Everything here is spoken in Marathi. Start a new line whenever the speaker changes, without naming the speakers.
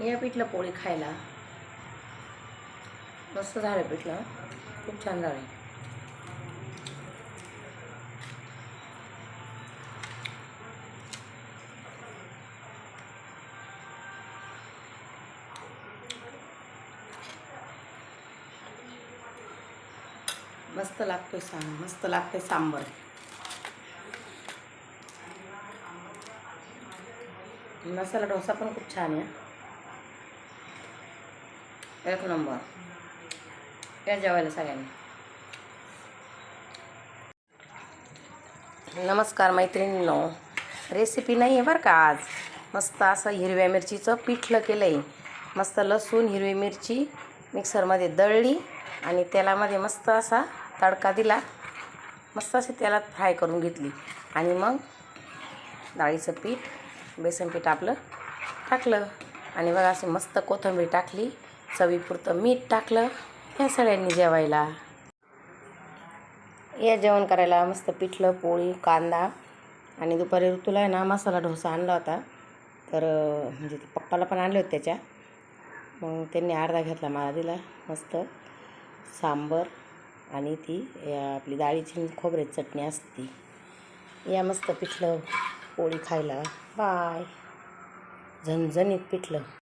या पिठलं पोळी खायला. मस्त झालं पिठलं खूप छान झालं मस्त लागतोय सांग मस्त लागते सांबर. मसाला डोसा पण खूप छान आहे एक नंबर. या जेवायला सगळ्यांनी. नमस्कार मैत्रिणींनो. रेसिपी नाही आहे बरं का आज. मस्त असं हिरव्या मिरचीचं पिठलं केलं आहे मस्त लसूण हिरवी मिरची मिक्सरमध्ये दळली आणि तेलामध्ये मस्त असा तडका दिला. मस्त असे तेलात फ्राय करून घेतली. आणि मग डाळीचं पीठ बेसन पीठ आपलं टाकलं. आणि बघा अशी मस्त कोथिंबीर टाकली. चवीपुरतं मीठ टाकलं या सगळ्यांनी जेवायला. या जेवण करायला मस्त पिठलं पोळी कांदा आणि दुपारी ऋतूला आहे ना मसाला डोसा आणला होता. तर म्हणजे ते पप्पाला पण आणले होते त्याच्या. मग त्यांनी अर्धा घेतला मला दिला मस्त. सांबर आणि ती आपली डाळीची खोबऱ्याची चटणी असते. ती या मस्त पिठलं पोळी खायला. बाय. झणझणीत पिठलं.